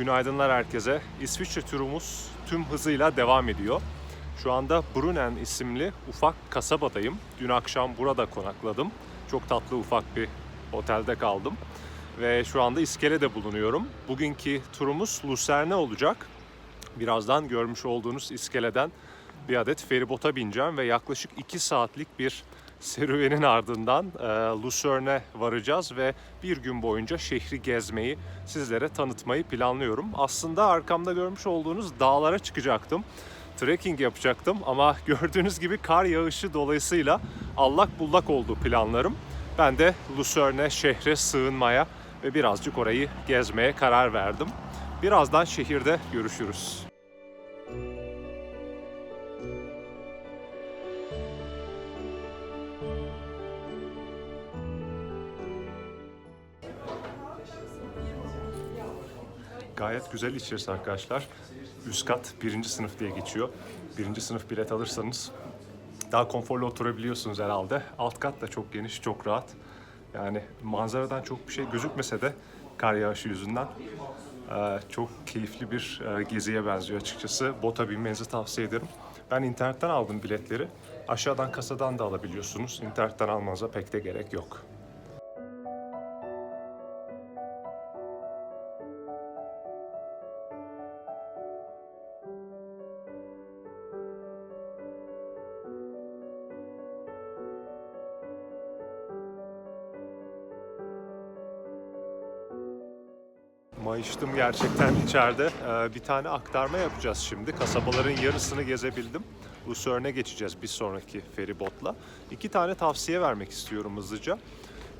Günaydınlar herkese. İsviçre turumuz tüm hızıyla devam ediyor. Şu anda Brunnen isimli ufak kasabadayım. Dün akşam burada konakladım. Çok tatlı ufak bir otelde kaldım. Ve şu anda iskelede bulunuyorum. Bugünkü turumuz Lucerne olacak. Birazdan görmüş olduğunuz iskeleden bir adet feribota bineceğim ve yaklaşık 2 saatlik bir serüvenin ardından e, Lucerne varacağız ve bir gün boyunca şehri gezmeyi sizlere tanıtmayı planlıyorum. Aslında arkamda görmüş olduğunuz dağlara çıkacaktım. Trekking yapacaktım ama gördüğünüz gibi kar yağışı dolayısıyla allak bullak oldu planlarım. Ben de Lucerne şehre sığınmaya ve birazcık orayı gezmeye karar verdim. Birazdan şehirde görüşürüz. Gayet güzel içerisi arkadaşlar. Üst kat birinci sınıf diye geçiyor. Birinci sınıf bilet alırsanız daha konforlu oturabiliyorsunuz herhalde. Alt kat da çok geniş, çok rahat. Yani manzaradan çok bir şey gözükmese de kar yağışı yüzünden e, çok keyifli bir e, geziye benziyor açıkçası. Bota binmenizi tavsiye ederim. Ben internetten aldım biletleri. Aşağıdan kasadan da alabiliyorsunuz. İnternetten almanıza pek de gerek yok. Mayıştım gerçekten içeride. Ee, bir tane aktarma yapacağız şimdi. Kasabaların yarısını gezebildim. Lucerne geçeceğiz bir sonraki feribotla. İki tane tavsiye vermek istiyorum hızlıca.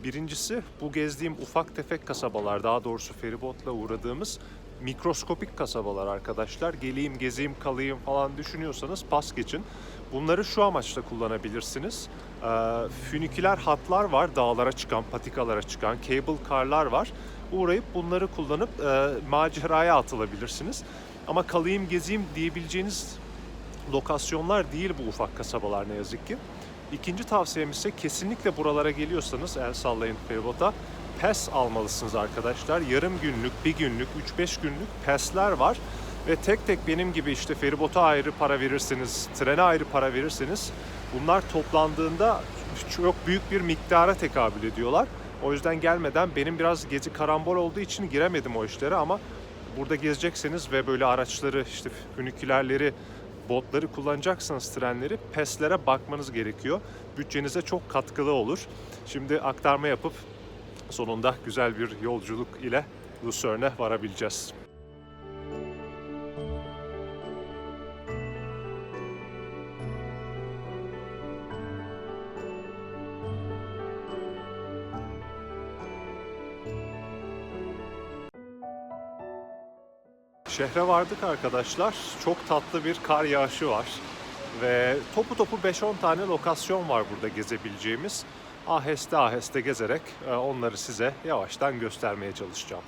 Birincisi bu gezdiğim ufak tefek kasabalar, daha doğrusu feribotla uğradığımız mikroskopik kasabalar arkadaşlar. Geleyim, gezeyim, kalayım falan düşünüyorsanız pas geçin. Bunları şu amaçla kullanabilirsiniz. Ee, füniküler hatlar var, dağlara çıkan, patikalara çıkan, cable car'lar var. Uğrayıp bunları kullanıp e, maceraya atılabilirsiniz. Ama kalayım, gezeyim diyebileceğiniz lokasyonlar değil bu ufak kasabalar ne yazık ki. İkinci tavsiyem ise kesinlikle buralara geliyorsanız el sallayın feribota PES almalısınız arkadaşlar. Yarım günlük, bir günlük, 3-5 günlük PES'ler var. Ve tek tek benim gibi işte feribota ayrı para verirseniz, trene ayrı para verirseniz bunlar toplandığında çok büyük bir miktara tekabül ediyorlar. O yüzden gelmeden benim biraz gezi karambol olduğu için giremedim o işlere ama burada gezecekseniz ve böyle araçları işte fünikülerleri botları kullanacaksanız trenleri PES'lere bakmanız gerekiyor. Bütçenize çok katkılı olur. Şimdi aktarma yapıp sonunda güzel bir yolculuk ile Lucerne varabileceğiz. Şehre vardık arkadaşlar. Çok tatlı bir kar yağışı var. Ve topu topu 5-10 tane lokasyon var burada gezebileceğimiz. Aheste aheste gezerek e, onları size yavaştan göstermeye çalışacağım.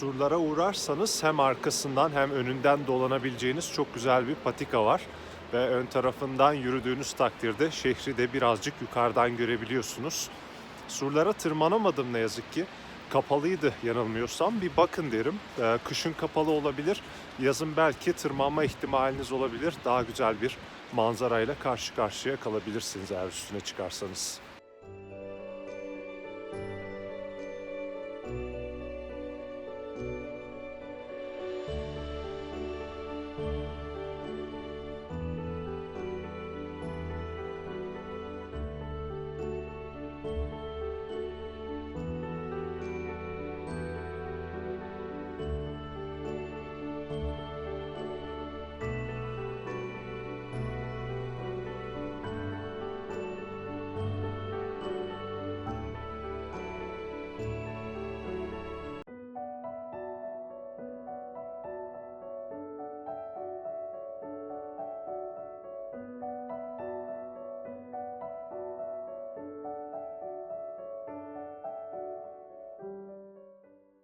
Surlara uğrarsanız hem arkasından hem önünden dolanabileceğiniz çok güzel bir patika var. Ve ön tarafından yürüdüğünüz takdirde şehri de birazcık yukarıdan görebiliyorsunuz. Surlara tırmanamadım ne yazık ki. Kapalıydı yanılmıyorsam. Bir bakın derim. Ee, kışın kapalı olabilir. Yazın belki tırmanma ihtimaliniz olabilir. Daha güzel bir manzarayla karşı karşıya kalabilirsiniz eğer üstüne çıkarsanız.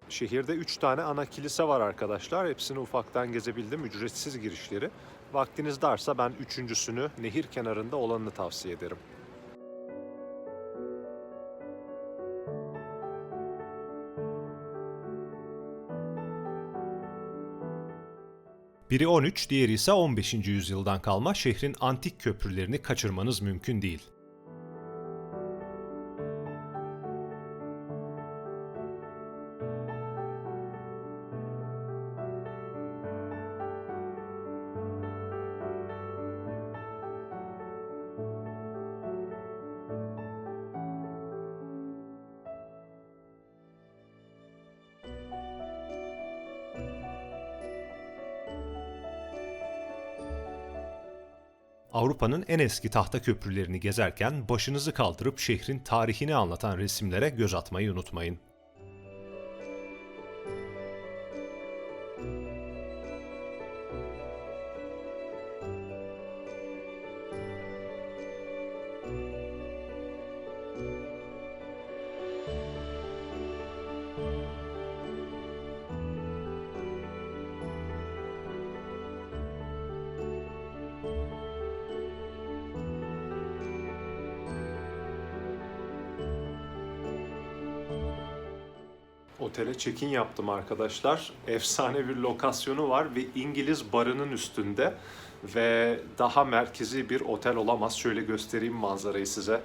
Şehirde 3 tane ana kilise var arkadaşlar. Hepsini ufaktan gezebildim. Ücretsiz girişleri. Vaktiniz darsa ben üçüncüsünü nehir kenarında olanını tavsiye ederim. Biri 13, diğeri ise 15. yüzyıldan kalma şehrin antik köprülerini kaçırmanız mümkün değil. Avrupa'nın en eski tahta köprülerini gezerken başınızı kaldırıp şehrin tarihini anlatan resimlere göz atmayı unutmayın. Otele check-in yaptım arkadaşlar. Efsane bir lokasyonu var ve İngiliz barının üstünde ve daha merkezi bir otel olamaz. Şöyle göstereyim manzarayı size.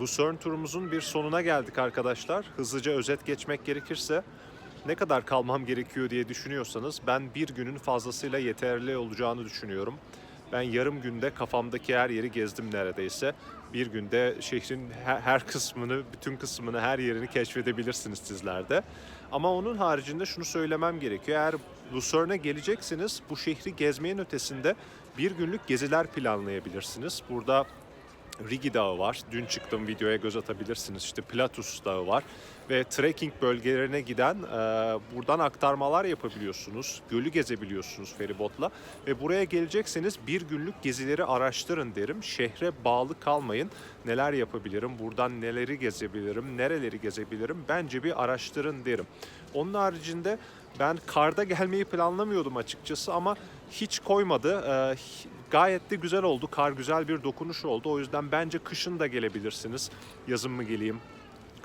Lucerne turumuzun bir sonuna geldik arkadaşlar. Hızlıca özet geçmek gerekirse ne kadar kalmam gerekiyor diye düşünüyorsanız ben bir günün fazlasıyla yeterli olacağını düşünüyorum. Ben yarım günde kafamdaki her yeri gezdim neredeyse. Bir günde şehrin he- her kısmını, bütün kısmını, her yerini keşfedebilirsiniz sizler de. Ama onun haricinde şunu söylemem gerekiyor. Eğer Lucerne'e geleceksiniz bu şehri gezmeyin ötesinde bir günlük geziler planlayabilirsiniz. Burada Rigi Dağı var. Dün çıktım videoya göz atabilirsiniz. İşte Platus Dağı var. Ve trekking bölgelerine giden e, buradan aktarmalar yapabiliyorsunuz. Gölü gezebiliyorsunuz feribotla. Ve buraya gelecekseniz bir günlük gezileri araştırın derim. Şehre bağlı kalmayın. Neler yapabilirim? Buradan neleri gezebilirim? Nereleri gezebilirim? Bence bir araştırın derim. Onun haricinde ben karda gelmeyi planlamıyordum açıkçası ama hiç koymadı. Ee, gayet de güzel oldu. Kar güzel bir dokunuş oldu. O yüzden bence kışın da gelebilirsiniz. Yazın mı geleyim,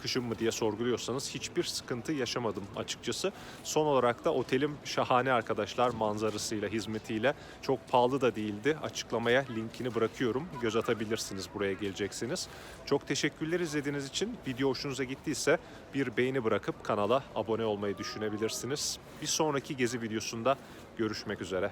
kışın mı diye sorguluyorsanız hiçbir sıkıntı yaşamadım açıkçası. Son olarak da otelim şahane arkadaşlar manzarasıyla, hizmetiyle. Çok pahalı da değildi. Açıklamaya linkini bırakıyorum. Göz atabilirsiniz buraya geleceksiniz. Çok teşekkürler izlediğiniz için. Video hoşunuza gittiyse bir beğeni bırakıp kanala abone olmayı düşünebilirsiniz. Bir sonraki gezi videosunda görüşmek üzere.